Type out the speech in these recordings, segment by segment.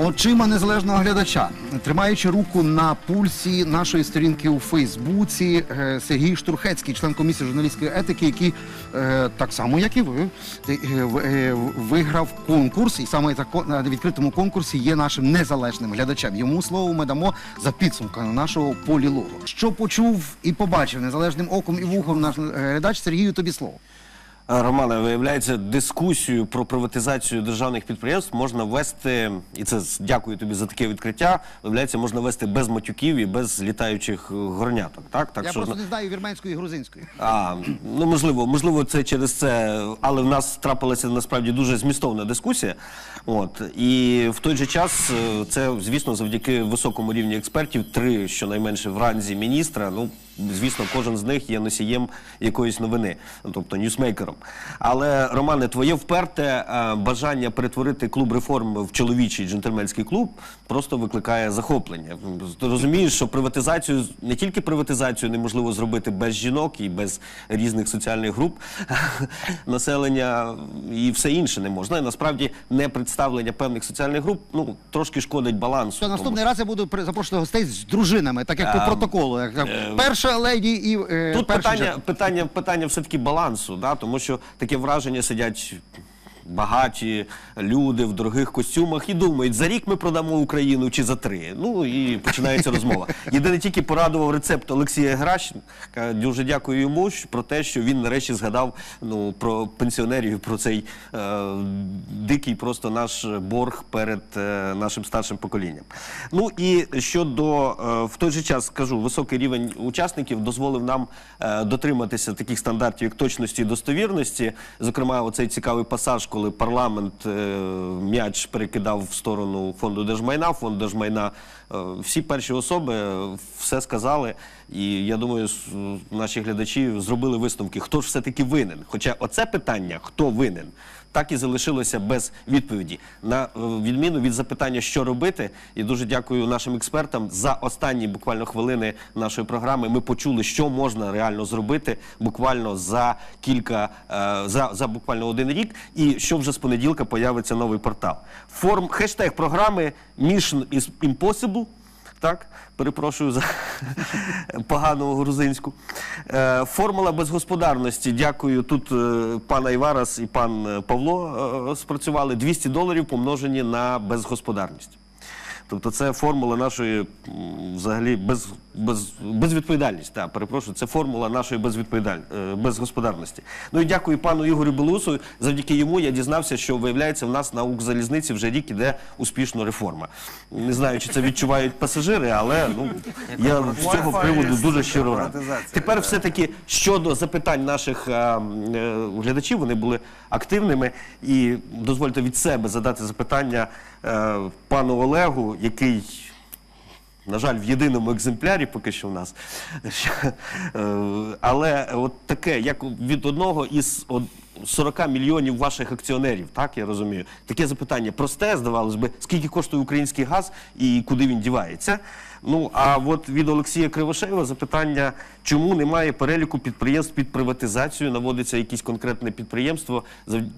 Очима незалежного глядача, тримаючи руку на пульсі нашої сторінки у Фейсбуці, е, Сергій Штурхецький, член комісії журналістської етики, який е, так само, як і ви, е, виграв конкурс, і саме на відкритому конкурсі є нашим незалежним глядачем. Йому слово ми дамо за підсумками нашого полілогу. Що почув і побачив незалежним оком і вухом наш глядач Сергію, тобі слово. Романе, виявляється, дискусію про приватизацію державних підприємств можна вести, і це дякую тобі за таке відкриття. Виявляється, можна вести без матюків і без літаючих е, горняток. Так, так Я що просто не знаю вірменської і грузинської. а, ну можливо, можливо, це через це, але в нас трапилася насправді дуже змістовна дискусія. От і в той же час е, це, звісно, завдяки високому рівні експертів, три щонайменше в ранзі міністра. Ну звісно, кожен з них є носієм якоїсь новини, ну, тобто ньюсмейкером. Але Романе, твоє вперте е, бажання перетворити клуб реформ в чоловічий джентльменський клуб просто викликає захоплення. Ти розумієш, що приватизацію не тільки приватизацію неможливо зробити без жінок і без різних соціальних груп населення, і все інше не можна. І насправді не представлення певних соціальних груп ну трошки шкодить балансу. Тому- наступний раз я буду запрошувати гостей з дружинами, так як по Ем, протоколу. Як е, перша леді і е, Тут перший питання, питання, питання все-таки балансу, да? тому що таке враження сидять багаті люди в дорогих костюмах і думають, за рік ми продамо Україну чи за три. Ну і починається розмова. Єдине тільки порадував рецепт Олексія Гращенка. Дуже дякую йому про те, що він нарешті згадав ну, про пенсіонерів, про цей е, дикий просто наш борг перед е, нашим старшим поколінням. Ну і щодо е, в той же час скажу, високий рівень учасників дозволив нам е, дотриматися таких стандартів, як точності і достовірності. Зокрема, оцей цікавий пасаж, коли парламент е, м'яч перекидав в сторону фонду держмайна, фонд держмайна. Е, всі перші особи е, все сказали, і я думаю, наші глядачі зробили висновки, хто ж все-таки винен. Хоча оце питання, хто винен, так і залишилося без відповіді. На е, відміну від запитання, що робити, і дуже дякую нашим експертам. За останні буквально хвилини нашої програми ми почули, що можна реально зробити буквально за кілька за, за буквально один рік. І що вже з понеділка появиться новий портал. Форм хештег програми Mission is Impossible. Так, перепрошую за погану грузинську. Е, формула безгосподарності. Дякую. Тут е, пан Айварас і пан е, Павло спрацювали 200 доларів помножені на безгосподарність. Тобто це формула нашої взагалі без, без, безвідповідальність. Так, перепрошую, це формула нашої безвідповідаль... е, безгосподарності. Ну і дякую пану Ігорю Белусу. Завдяки йому я дізнався, що виявляється, в нас на Укрзалізниці вже рік іде успішно реформа. Не знаю, чи це відчувають пасажири, але ну я з цього приводу дуже щиро радий. Тепер все-таки щодо запитань наших е, е, глядачів, вони були активними. І дозвольте від себе задати запитання е, пану Олегу, який. На жаль, в єдиному екземплярі поки що в нас. Е, Але от таке, як від одного із од- 40 мільйонів ваших акціонерів, так я розумію. Таке запитання просте, здавалось би, скільки коштує український газ і куди він дівається. Ну а от від Олексія Кривошеєва запитання, чому немає переліку підприємств під приватизацію, наводиться якесь конкретне підприємство,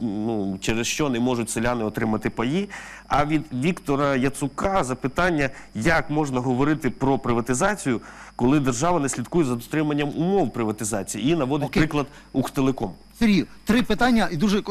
ну, через що не можуть селяни отримати паї. А від Віктора Яцука запитання, як можна говорити про приватизацію, коли держава не слідкує за дотриманням умов приватизації і наводить Окей. приклад Укртелеком. Сергій, три питання, і дуже е,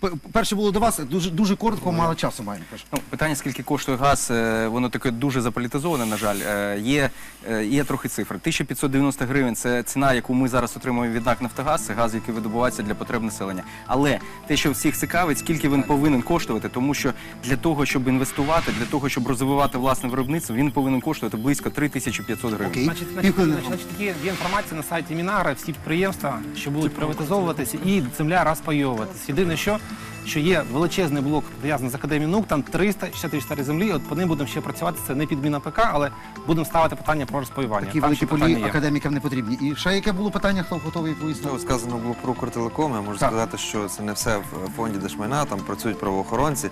п- перше було до вас, дуже дуже коротко, мало часу маємо. Ну, питання, скільки коштує газ, е, воно таке дуже заполітизоване, на жаль. Е, Є, е, є трохи цифр. 1590 гривень це ціна, яку ми зараз отримуємо від НАК «Нафтогаз», це газ, який видобувається для потреб населення. Але те, що всіх цікавить, скільки він повинен коштувати, тому що для того, щоб інвестувати, для того, щоб розвивати власне виробництво, він повинен коштувати близько 3500 гривень. Окей. Значить, значить, значить, є, є інформація на сайті Мінагра, всі підприємства, що будуть приватизовуватися, і земля розпайовуватися. Єдине, що, що є величезний блок пов'язаний з академією наук, там 360 тисяч гектарів землі. От по ним будемо ще працювати. Це не підміна ПК, але будемо ставити питання про розпаювання. Такі Там великі ще полі питання є. академікам не потрібні. І ще яке було питання, хто готовий відповісти? Ну, сказано було про Укртелеком. Я можу Так. сказати, що це не все в фонді Держмайна, там працюють правоохоронці,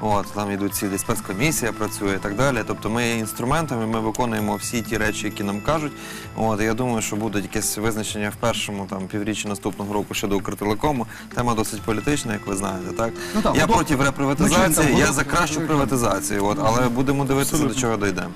от, там йдуть ці спецкомісія працює і так далі. Тобто ми є інструментами, ми виконуємо всі ті речі, які нам кажуть. От, і я думаю, що буде якесь визначення в першому там, півріччі наступного року щодо Укртелекому. Тема досить політична, як ви знаєте. Так Ну, так, я проти реприватизації, я за кращу приватизацію. От але будемо дивитися, до чого дійдемо.